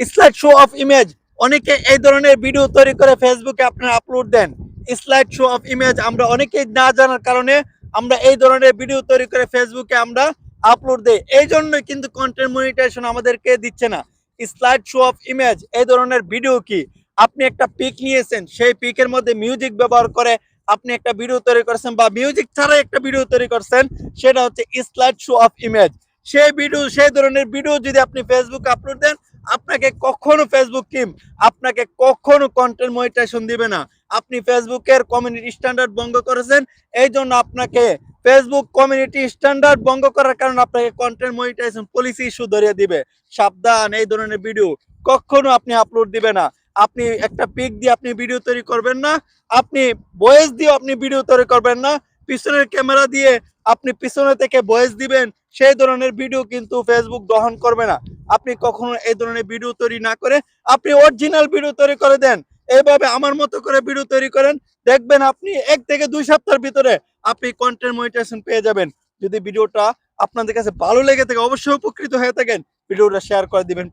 Slide show of image অনেকে এই ধরনের ভিডিও তৈরি করে ফেসবুকে আপনারা আপলোড দেন। স্লাইড শো অফ ইমেজ আমরা অনেকেই না জানার কারণে আমরা এই ধরনের ভিডিও তৈরি করে ফেসবুকে আমরা আপলোড দেই। এই জন্যই কিন্তু কন্টেন্ট মনিটাইজেশন আমাদেরকে দিচ্ছে না। স্লাইড শো অফ ইমেজ এই ধরনের ভিডিও কি? আপনি একটা পিক নিয়েছেন, সেই পিকের মধ্যে মিউজিক ব্যবহার করে আপনি একটা ভিডিও তৈরি করেছেন বা মিউজিক ছাড়াই একটা ভিডিও তৈরি করছেন, সেটা হচ্ছে স্লাইড শো অফ ইমেজ সেই ভিডিও সেই ধরনের ভিডিও যদি আপনি ফেসবুকে আপলোড দেন আপনাকে কখনো ফেসবুক টিম আপনাকে কখনো কন্টেন্ট মনিটাইজেশন দিবে না। আপনি ফেসবুকের কমিউনিটি স্ট্যান্ডার্ড ভঙ্গ করেছেন, এই জন্য আপনাকে ফেসবুক কমিউনিটি স্ট্যান্ডার্ড ভঙ্গ করার কারণে আপনাকে কন্টেন্ট মনিটাইজেশন পলিসি ইস্যু ধরিয়ে দিবে। সাবধান, এই ধরনের ভিডিও কখনো আপনি আপলোড দিবে না। আপনি একটা পিক দিয়ে আপনি ভিডিও তৈরি করবেন না, আপনি ভয়েস দিয়ে আপনি ভিডিও তৈরি করবেন না। পিছনের ক্যামেরা দিয়ে আপনি পিছনে থেকে ভয়েস দিবেন, সেই ধরনের ভিডিও কিন্তু ফেসবুক গ্রহণ করবে না। আপনি কখনো এই ধরনের ভিডিও তৈরি না করে আপনি অরিজিনাল ভিডিও তৈরি করে দেন। এইভাবে আমার মতো করে ভিডিও তৈরি করেন। দেখবেন আপনি এক থেকে দুই সপ্তাহের ভিতরে আপনি কন্টেন্ট মনিটাইজেশন পেয়ে যাবেন। যদি ভিডিওটা আপনাদের কাছে ভালো লেগে থাকে, অবশ্যই উপকৃত হয়ে থাকেন। ভিডিওটা শেয়ার করে দিবেন।